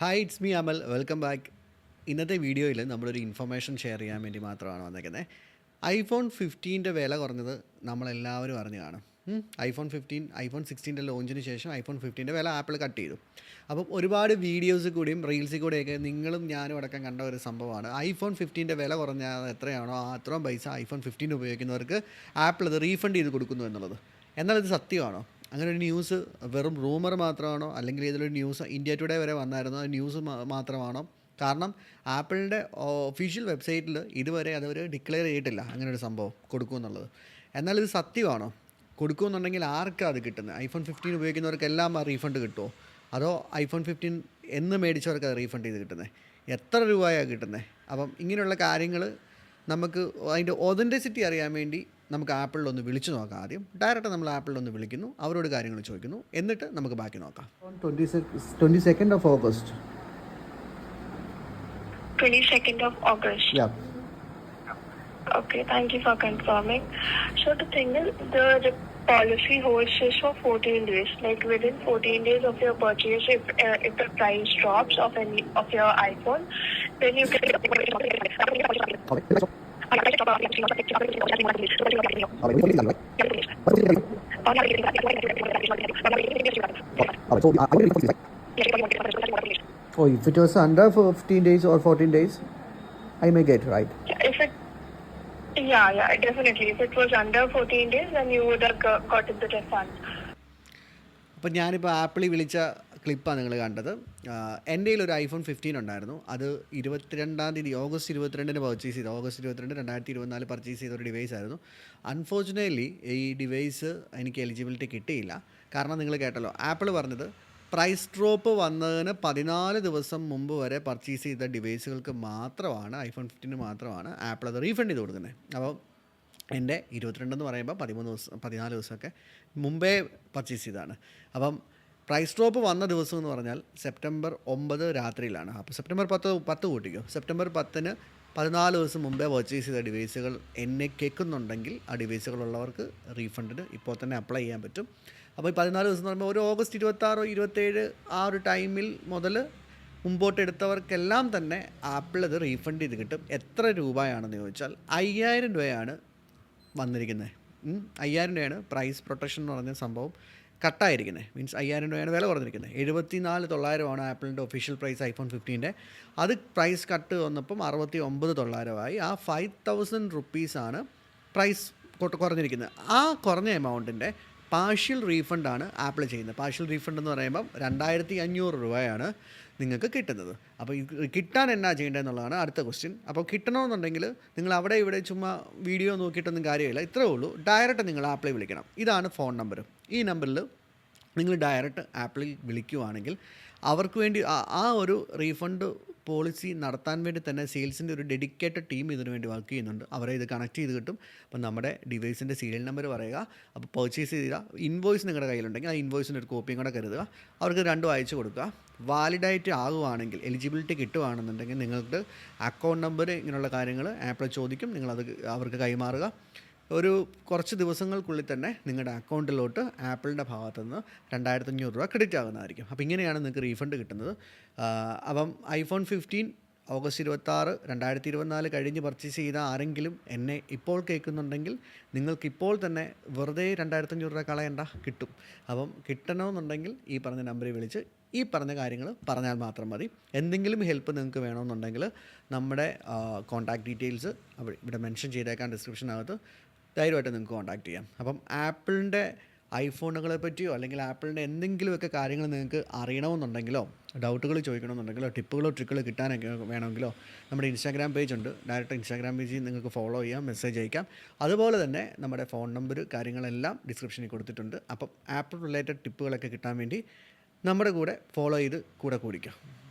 Hi it's me Amal welcome back ഇന്നത്തെ വീഡിയോയിൽ നമ്മളൊരു ഇൻഫർമേഷൻ ഷെയർ ചെയ്യാൻ വേണ്ടി മാത്രമാണ് വന്നേക്കുന്നത്. ഐഫോൺ ഫിഫ്റ്റീന്റെ വില കുറഞ്ഞത് നമ്മളെല്ലാവരും അറിഞ്ഞു കാണും. ഐഫോൺ ഫിഫ്റ്റീൻ ഐഫോൺ സിക്സ്റ്റീന്റെ ലോഞ്ചിന് ശേഷം ഐഫോൺ ഫിഫ്റ്റീന്റെ വില ആപ്പിൾ കട്ട് ചെയ്തു. അപ്പം ഒരുപാട് വീഡിയോസ് കൂടിയും റീൽസിൽ കൂടെയൊക്കെ നിങ്ങളും ഞാനും അടക്കം കണ്ട ഒരു സംഭവമാണ്. ഐഫോൺ ഫിഫ്റ്റീന്റെ വില കുറഞ്ഞാൽ എത്രയാണോ ആ അത്രയും പൈസ ഐഫോൺ ഫിഫ്റ്റീൻ ഉപയോഗിക്കുന്നവർക്ക് ആപ്പിൾ അത് റീഫണ്ട് ചെയ്ത് കൊടുക്കുന്നു എന്നുള്ളത്. എന്നാൽ ഇത് സത്യമാണോ? അങ്ങനെ ഒരു ന്യൂസ് വെറും റൂമർ മാത്രമാണോ അല്ലെങ്കിൽ ഇതിലൊരു ന്യൂസ് ഇന്ത്യ ടുഡേ വരെ വന്നായിരുന്നു ആ ന്യൂസ് മാത്രമാണോ? കാരണം ആപ്പിളിന്റെ ഒഫീഷ്യൽ വെബ്സൈറ്റിൽ ഇതുവരെ അതവർ ഡിക്ലെയർ ചെയ്തിട്ടില്ല അങ്ങനെ ഒരു സംഭവം കൊടുക്കുമെന്നുള്ളത് എന്നാൽ ഇത് സത്യമാണോ? കൊടുക്കുമെന്നുണ്ടെങ്കിൽ ആർക്കാണ് അത് കിട്ടുന്നത്? ഐഫോൺ ഫിഫ്റ്റീൻ ഉപയോഗിക്കുന്നവർക്കെല്ലാം ആ റീഫണ്ട് കിട്ടുമോ അതോ ഐഫോൺ ഫിഫ്റ്റീൻ എന്ന് മേടിച്ചവർക്ക് അത് റീഫണ്ട് ചെയ്ത് കിട്ടുന്നത് എത്ര രൂപയാണ് കിട്ടുന്നത് അപ്പം ഇങ്ങനെയുള്ള കാര്യങ്ങൾ നമുക്ക് അതിന്റെ ഒതന്റിസിറ്റി അറിയാൻ വേണ്ടി നമുക്ക് ആപ്പിളിലൊന്ന് വിളിച്ചു നോക്കാം ആദ്യം ഡയറക്റ്റ് നമ്മൾ ആപ്പിളിലൊന്ന് വിളിക്കുന്നു അവരോട് കാര്യങ്ങൾ ചോദിക്കുന്നു എന്നിട്ട് നമുക്ക് ബാക്കി നോക്കാം twenty twenty second of August 22nd of August. Yeah Okay, thank you for confirming. So the thing is, the policy holds is for 14 days. Like within 14 days of your purchase, if uh, if the price drops of any of your iPhone, then you can. Oh if it was under fifteen days or fourteen days I may get right If it, yeah, yeah, definitely. If it was under 14 days, then you would have got- gotten the refund. അപ്പം ഞാനിപ്പോൾ ആപ്പിളിൽ വിളിച്ച ക്ലിപ്പാണ് നിങ്ങൾ കണ്ടത്. എന്റെ ഒരു iPhone fifteen ഉണ്ടായിരുന്നു. അത് ഇരുപത്തിരണ്ടാം തീയതി ഓഗസ്റ്റ് ഇരുപത്തിരണ്ടിന് പർച്ചേസ് ചെയ്തു. ഓഗസ്റ്റ് ഇരുപത്തിരണ്ട് രണ്ടായിരത്തി ഇരുപത്തിനാല് പർച്ചേസ് ചെയ്ത ഒരു ഡിവൈസ് ആയിരുന്നു. അൺഫോർച്ചുനേറ്റ്ലി ഈ ഡിവൈസ് എനിക്ക് എലിജിബിലിറ്റി കിട്ടിയില്ല. കാരണം നിങ്ങൾ കേട്ടല്ലോ ആപ്പിൾ പറഞ്ഞത് പ്രൈസ് ഡ്രോപ്പ് വന്നതിന് പതിനാല് ദിവസം മുമ്പ് വരെ പർച്ചേസ് ചെയ്ത ഡിവൈസുകൾക്ക് മാത്രമാണ് ഐഫോൺ ഫിഫ്റ്റീന് മാത്രമാണ് ആപ്പിൾ അത് റീഫണ്ട് ചെയ്ത് കൊടുക്കുന്നത്. അപ്പോൾ എന്റെ ഇരുപത്തിരണ്ടെന്ന് പറയുമ്പോൾ പതിമൂന്ന് ദിവസം പതിനാല് ദിവസമൊക്കെ മുമ്പേ പർച്ചേസ് ചെയ്തതാണ്. അപ്പം പ്രൈസ് ഡ്രോപ്പ് വന്ന ദിവസം എന്ന് പറഞ്ഞാൽ സെപ്റ്റംബർ ഒമ്പത് രാത്രിയിലാണ്. അപ്പോൾ സെപ്റ്റംബർ പത്ത് പത്ത് കൂട്ടിക്കോ. സെപ്റ്റംബർ പത്തിന് പതിനാല് ദിവസം മുമ്പേ പർച്ചേസ് ചെയ്ത ഡിവൈസുകൾ എന്നെ കേൾക്കുന്നുണ്ടെങ്കിൽ ആ ഡിവൈസുകളുള്ളവർക്ക് റീഫണ്ടിന് ഇപ്പോൾ തന്നെ അപ്ലൈ ചെയ്യാൻ പറ്റും. അപ്പോൾ ഈ പതിനാല് ദിവസം എന്ന് പറയുമ്പോൾ ഒരു ഓഗസ്റ്റ് ഇരുപത്താറോ ഇരുപത്തേഴ് ആ ഒരു ടൈമിൽ മുതൽ മുമ്പോട്ട് എടുത്തവർക്കെല്ലാം തന്നെ ആപ്പിൾ അത് റീഫണ്ട് ചെയ്ത് കിട്ടും. എത്ര രൂപയാണെന്ന് ചോദിച്ചാൽ അയ്യായിരം രൂപയാണ് വന്നിരിക്കുന്നത്. അയ്യായിരം രൂപയാണ് പ്രൈസ് പ്രൊട്ടക്ഷൻ എന്ന് പറഞ്ഞ സംഭവം. കട്ടായിരിക്കുന്നത് മീൻസ് അയ്യായിരം രൂപയാണ് വില കുറഞ്ഞിരിക്കുന്നത് എഴുപത്തി നാല് തൊള്ളായിരമാണ് ആപ്പിളിന്റെ ഒഫീഷ്യൽ പ്രൈസ് ഐഫോൺ ഫിഫ്റ്റീന്റെ അത് പ്രൈസ് കട്ട് വന്നപ്പം അറുപത്തി ഒമ്പത് തൊള്ളായിരമായി. ആ ഫൈവ് തൗസൻഡ് റുപ്പീസാണ് പ്രൈസ് കുറഞ്ഞിരിക്കുന്നത് ആ കുറഞ്ഞ എമൗണ്ടിന്റെ പാർഷ്യൽ റീഫണ്ടാണ് ആപ്പിൾ ചെയ്യുന്നത്. പാർഷ്യൽ റീഫണ്ട് എന്ന് പറയുമ്പം രണ്ടായിരത്തി അഞ്ഞൂറ് രൂപയാണ് നിങ്ങൾക്ക് കിട്ടുന്നത്. അപ്പോൾ കിട്ടാൻ എന്നാ ചെയ്യേണ്ടതെന്നുള്ളതാണ് അടുത്ത ക്വസ്റ്റ്യൻ അപ്പോൾ കിട്ടണമെന്നുണ്ടെങ്കിൽ നിങ്ങൾ അവിടെ ഇവിടെ ചുമ്മാ വീഡിയോ നോക്കിയിട്ടൊന്നും കാര്യമില്ല. ഇത്രേ ഉള്ളൂ. ഡയറക്റ്റ് നിങ്ങൾ ആപ്പിളിൽ വിളിക്കണം. ഇതാണ് ഫോൺ നമ്പർ. ഈ നമ്പറിൽ നിങ്ങൾ ഡയറക്റ്റ് ആപ്പിളിൽ വിളിക്കുവാണെങ്കിൽ അവർക്ക് വേണ്ടി ആ ഒരു റീഫണ്ട് പോളിസി നടത്താൻ വേണ്ടി തന്നെ സെയിൽസിന്റെ ഒരു ഡെഡിക്കേറ്റഡ് ടീം ഇതിനു വേണ്ടി വർക്ക് ചെയ്യുന്നുണ്ട്. അവരെ ഇത് കണക്ട് ചെയ്ത് കിട്ടും. അപ്പം നമ്മുടെ ഡിവൈസിന്റെ സീരിയൽ നമ്പർ പറയുക. അപ്പോൾ പർച്ചേസ് ചെയ്ത ഇൻവോയ്സ് നിങ്ങളുടെ കയ്യിലുണ്ടെങ്കിൽ ആ ഇൻവോയ്സിന്റെ ഒരു കോപ്പിയും കൂടെ കരുതുക. അവർക്ക് രണ്ടും അയച്ചു കൊടുക്കുക. വാലിഡായിട്ട് ആകുവാണെങ്കിൽ എലിജിബിലിറ്റി കിട്ടുകയാണെന്നുണ്ടെങ്കിൽ നിങ്ങൾക്ക് അക്കൗണ്ട് നമ്പർ ഇങ്ങനെയുള്ള കാര്യങ്ങൾ ആപ്പിൾ ചോദിക്കും. നിങ്ങളത് അവർക്ക് കൈമാറുക. ഒരു കുറച്ച് ദിവസങ്ങൾക്കുള്ളിൽ തന്നെ നിങ്ങളുടെ അക്കൗണ്ടിലോട്ട് ആപ്പിളിന്റെ ഭാഗത്തു നിന്ന് രണ്ടായിരത്തി അഞ്ഞൂറ് രൂപ ക്രെഡിറ്റ് ആകുന്നതായിരിക്കും അപ്പോൾ ഇങ്ങനെയാണ് നിങ്ങൾക്ക് റീഫണ്ട് കിട്ടുന്നത്. അപ്പം ഐഫോൺ ഫിഫ്റ്റീൻ ഓഗസ്റ്റ് ഇരുപത്താറ് രണ്ടായിരത്തി ഇരുപത്തിനാല് കഴിഞ്ഞ് പർച്ചേസ് ചെയ്ത ആരെങ്കിലും എന്നെ ഇപ്പോൾ കേൾക്കുന്നുണ്ടെങ്കിൽ നിങ്ങൾക്കിപ്പോൾ തന്നെ വെറുതെ രണ്ടായിരത്തി അഞ്ഞൂറ് രൂപ കളയണ്ട കിട്ടും. അപ്പം കിട്ടണമെന്നുണ്ടെങ്കിൽ ഈ പറഞ്ഞ നമ്പറിൽ വിളിച്ച് ഈ പറഞ്ഞ കാര്യങ്ങൾ പറഞ്ഞാൽ മാത്രം മതി. എന്തെങ്കിലും ഹെൽപ്പ് നിങ്ങൾക്ക് വേണമെന്നുണ്ടെങ്കിൽ നമ്മുടെ കോൺടാക്ട് ഡീറ്റെയിൽസ് ഇവിടെ മെൻഷൻ ചെയ്തേക്കാൻ ഡിസ്ക്രിപ്ഷനകത്ത് ധൈര്യമായിട്ട് നിങ്ങൾക്ക് കോൺടാക്ട് ചെയ്യാം. അപ്പം ആപ്പിളിന്റെ ഐഫോണുകളെ പറ്റിയോ അല്ലെങ്കിൽ ആപ്പിളിന്റെ എന്തെങ്കിലുമൊക്കെ കാര്യങ്ങൾ നിങ്ങൾക്ക് അറിയണമെന്നുണ്ടെങ്കിലോ ഡൗട്ടുകൾ ചോദിക്കണമെന്നുണ്ടെങ്കിലോ ടിപ്പുകളോ ട്രിക്കുകളോ കിട്ടാനൊക്കെ വേണമെങ്കിലോ നമ്മുടെ ഇൻസ്റ്റാഗ്രാം പേജ് ഉണ്ട്. ഡയറക്റ്റ് ഇൻസ്റ്റാഗ്രാം പേജിൽ നിങ്ങൾക്ക് ഫോളോ ചെയ്യാം മെസ്സേജ് അയക്കാം. അതുപോലെ തന്നെ നമ്മുടെ ഫോൺ നമ്പർ കാര്യങ്ങളെല്ലാം ഡിസ്ക്രിപ്ഷനിൽ കൊടുത്തിട്ടുണ്ട്. അപ്പം ആപ്പിൾ റിലേറ്റഡ് ടിപ്പുകളൊക്കെ കിട്ടാൻ വേണ്ടി നമ്മുടെ കൂടെ ഫോളോ ചെയ്ത് കൂടെ കൂടിക്കാം.